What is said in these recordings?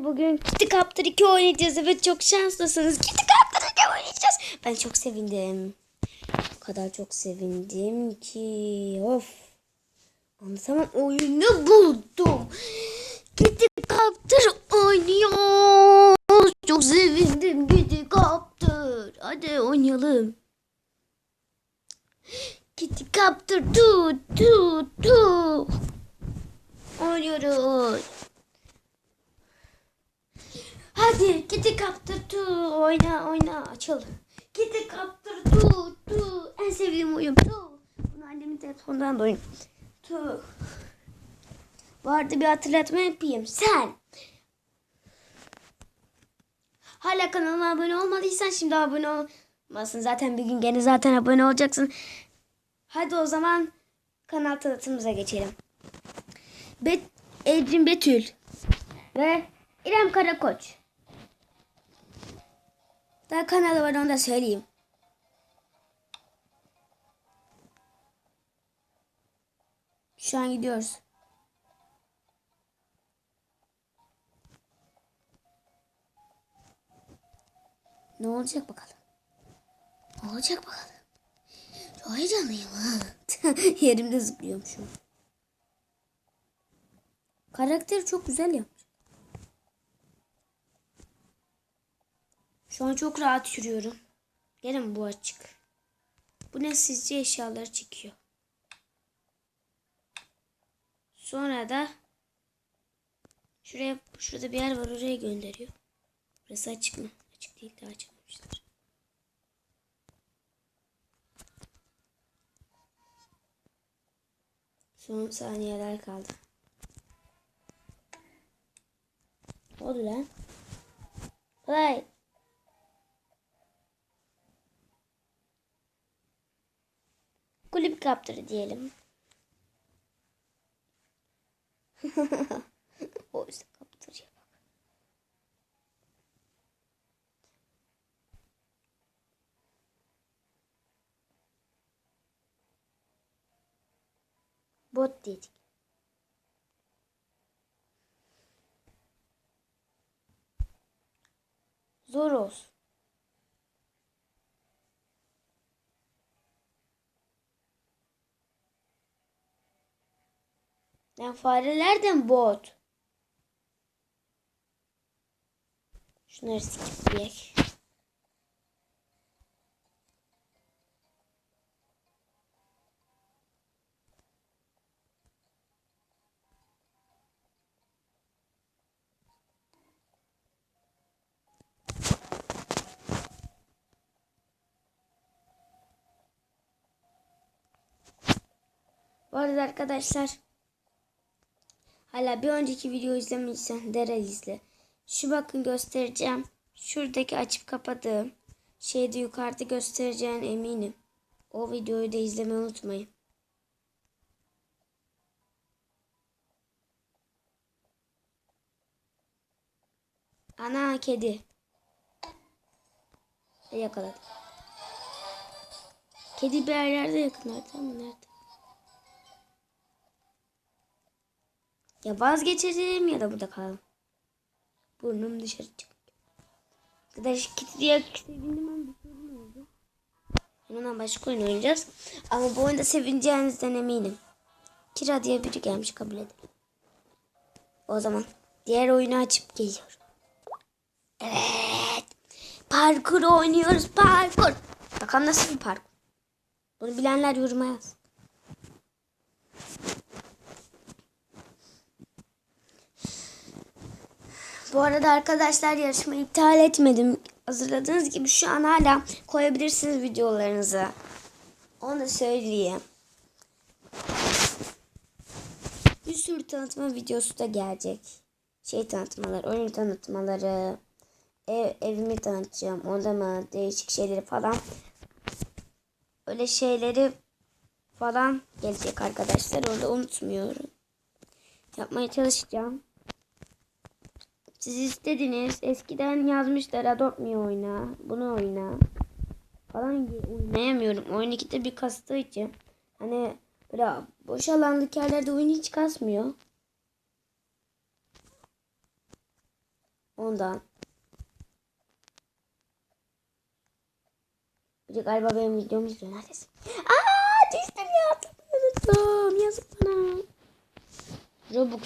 Bugün Kitty Captor 2 oynayacağız. Evet çok şanslısınız. Kitty Captor 2 oynayacağız. Ben çok sevindim. O kadar çok sevindim ki. Of. Anlatamam oyunu buldum. Kitty Captor oynuyoruz. Çok sevindim Kitty Captor. Hadi oynayalım. Kitty Captor tu tu tu. Oynuyoruz. Hadi Kitty Captor tu oyna oyna açıl. Kitty Captor tu tu en sevdiğim oyun tu. Bunu annemin telefonundan da oyun. Tu. Vardı bir hatırlatma yapayım. Sen. Hala kanalıma abone olmadıysan şimdi abone olmasın. Zaten bir gün gene zaten abone olacaksın. Hadi o zaman kanal tanıtımımıza geçelim. Bet Ecrin Betül ve İrem Karakoç. Daha kanalı var onu da söyleyeyim. Şu an gidiyoruz. Ne olacak bakalım. Ne olacak bakalım. Çok heyecanlıyım ha. Yerimde zıplıyorum şu an. Karakteri çok güzel yapmış. Şu an çok rahat yürüyorum. Mi bu açık? Bu ne sizce eşyaları çekiyor. Sonra da şuraya şurada bir yer var oraya gönderiyor. Burası açık mı? Açık değil daha açılmamışlar. Son saniyeler kaldı. Oldu lan? Play. Kulüp kaptırı diyelim. o işte kaptırıyor. Bot dedik. Zor olsun. Yani farelerden bot. Şunları skipleyek. Bu arada arkadaşlar hala bir önceki video izlemediysen dere izle. Şu bakın göstereceğim. Şuradaki açıp kapadığım şeyde yukarıda göstereceğin eminim. O videoyu da izlemeyi unutmayın. Ana kedi. Yakaladım. Kedi bir yerlerde yakınlarda ama nerede? Ya vazgeçelim ya da burada kalalım. Burnum dışarı çıktı. Arkadaş kiti diye sevindim ama bir sorun oldu. Hemen başka oyun oynayacağız. Ama bu oyunda sevineceğinizden eminim. Kira diye biri gelmiş kabul edelim. O zaman diğer oyunu açıp geliyorum. Evet. Parkur oynuyoruz parkur. Bakalım nasıl bir parkur. Bunu bilenler yoruma yaz. Bu arada arkadaşlar yarışmayı iptal etmedim. Hazırladığınız gibi şu an hala koyabilirsiniz videolarınızı. Onu da söyleyeyim. Bir sürü tanıtma videosu da gelecek. Şey tanıtmaları, oyun tanıtmaları, ev, evimi tanıtacağım. Onda mı değişik şeyleri falan. Öyle şeyleri falan gelecek arkadaşlar. Orada unutmuyorum. Yapmaya çalışacağım. Siz istediniz. Eskiden yazmışlar Adopt Me oyna. Bunu oyna. Falan oynayamıyorum. Oyun ikide bir kastığı için. Hani böyle boş alanlık yerlerde oyun hiç kasmıyor. Ondan. Bir de galiba benim videomu izliyor. Neredesin? Aa düştüm ya. Unuttum. Yazık bana. Robux.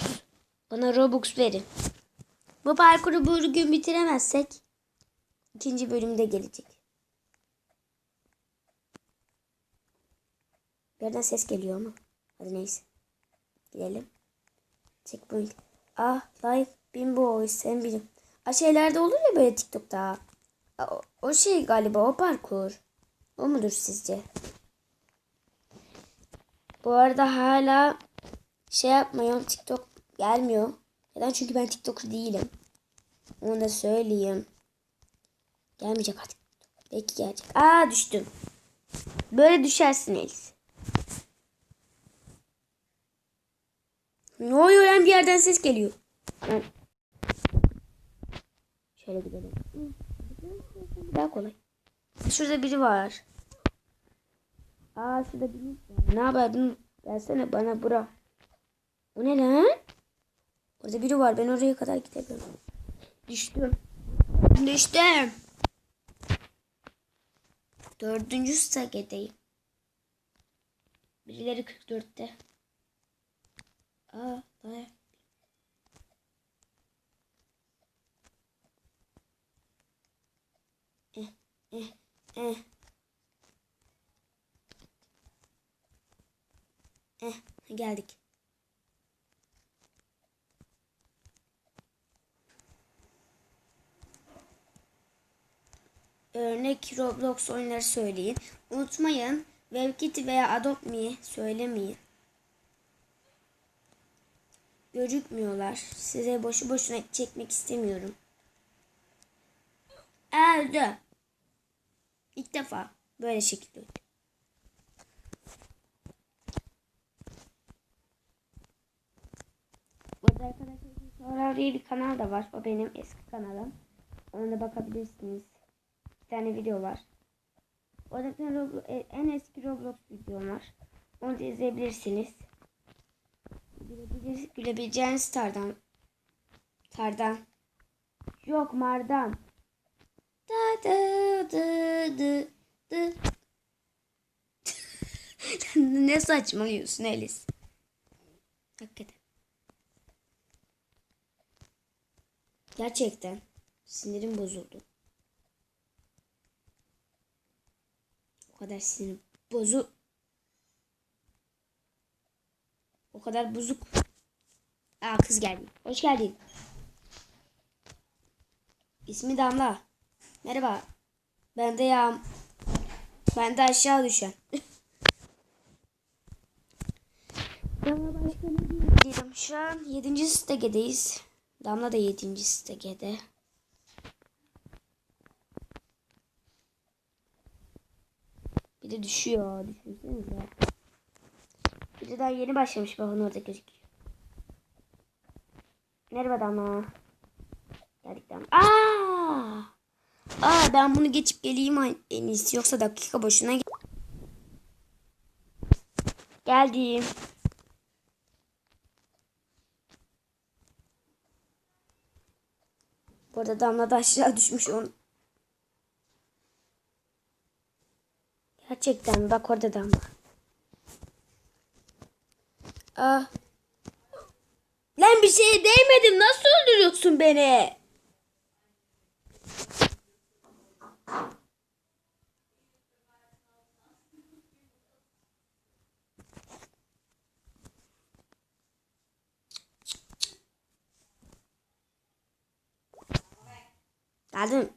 Bana Robux verin. Bu parkuru bugün bitiremezsek ikinci bölümde gelecek. Bir yerden ses geliyor ama. Hadi neyse. Gidelim. Checkpoint. Ah life bimbo sen bilim. A şeylerde olur ya böyle TikTok'ta. A, o, o şey galiba o parkur. O mudur sizce? Bu arada hala şey yapmayın TikTok gelmiyor. Neden? Çünkü ben TikTok'u değilim. Onu da söyleyeyim. Gelmeyecek artık. Belki gelecek. Aa düştüm. Böyle düşersin Elis. Ne oluyor lan bir yerden ses geliyor. Şöyle gidelim. Daha kolay. Şurada biri var. Aa şurada biri var. Ne haber? Bunu Versene bana bura. O ne lan? Orada biri var. Ben oraya kadar gidemiyorum. Düştüm. Düştüm. Dördüncü stakedeyim. Birileri 44'te. Aa, daha. Eh, eh, eh. Eh, geldik. Örnek Roblox oyunları söyleyin. Unutmayın WebKit veya Adopt Me söylemeyin. Gözükmüyorlar. Size boşu boşuna çekmek istemiyorum. Öldü. İlk defa böyle şekilde. Burada arkadaşlar bir kanal da var. O benim eski kanalım. Ona da bakabilirsiniz. Tane video var. Tane Roblo- e, en eski Roblox videom var. Onu da izleyebilirsiniz. Gülebilir, gülebileceğiniz tardan. Tardan. Yok mardan. Da da da da da. ne saçmalıyorsun Elis? Hakikaten. Gerçekten sinirim bozuldu. Kadar sinirim bozuk. O kadar bozuk. Aa kız geldi. Hoş geldin. İsmi Damla. Merhaba. Ben de Yağm. Ben de aşağı düşen. Damla başka? Şu an 7. stagedeyiz. Damla da 7. stagede. Bir de düşüyor. Düşünsenize. Bir de daha yeni başlamış bakın orada gözüküyor. Merhaba Damla. Geldik Damla. Aa! Aa ben bunu geçip geleyim en iyisi. Yoksa dakika boşuna ge- Geldim. Bu arada Damla da aşağı düşmüş. On... Gerçekten bak orada Damla. Ah. Lan bir şeye değmedim. Nasıl öldürüyorsun beni? Geldim.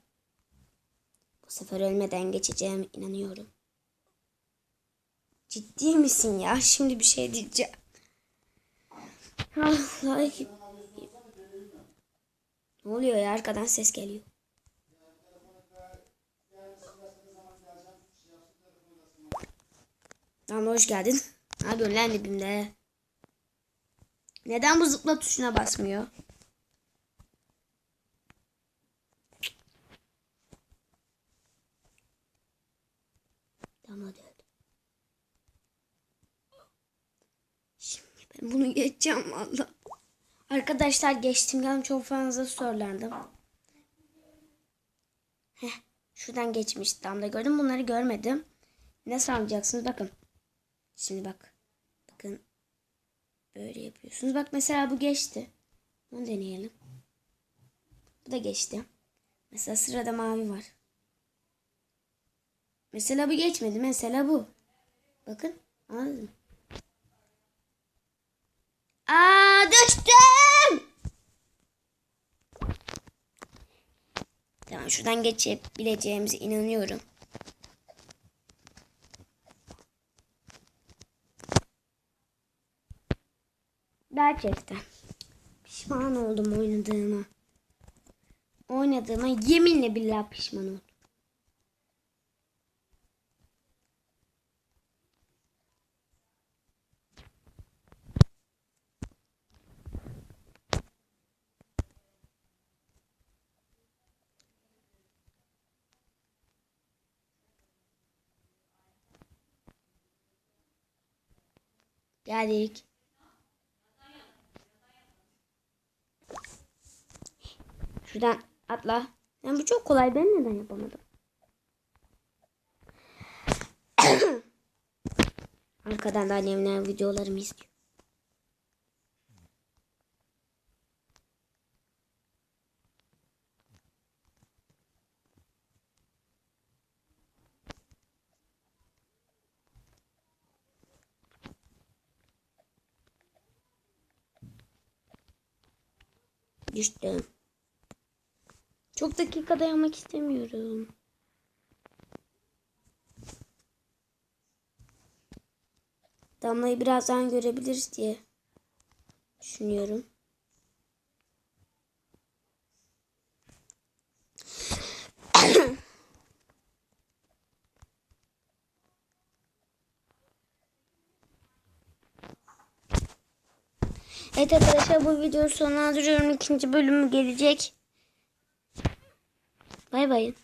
Bu sefer ölmeden geçeceğime inanıyorum. Ciddi misin ya? Şimdi bir şey diyeceğim. Ah, like. Ne oluyor ya? Arkadan ses geliyor. Tamam hoş geldin. Ne yapıyorsun lan dibimde? Neden bu zıpla tuşuna basmıyor? Tamam hadi. hadi. Şimdi ben bunu geçeceğim valla. Arkadaşlar geçtim geldim çok fazla söylendim. Heh, şuradan geçmiş. Tam da gördüm. Bunları görmedim. Nasıl alacaksınız? Bakın. Şimdi bak. Bakın. Böyle yapıyorsunuz. Bak mesela bu geçti. Onu deneyelim. Bu da geçti. Mesela sırada mavi var. Mesela bu geçmedi. Mesela bu. Bakın. Anladın mı? Aa düştüm. Tamam şuradan geçebileceğimize inanıyorum. Gerçekten. Pişman oldum oynadığıma. Oynadığıma yeminle billah pişman oldum. Geldik. Şuradan atla. Yani bu çok kolay. Ben neden yapamadım? Arkadan da annemler videolarımı izliyor. Düştüm. Çok dakika dayanmak istemiyorum. Damlayı birazdan görebiliriz diye düşünüyorum. Arkadaşlar bu videoyu sonlandırıyorum. İkinci bölümü gelecek. Bay bay.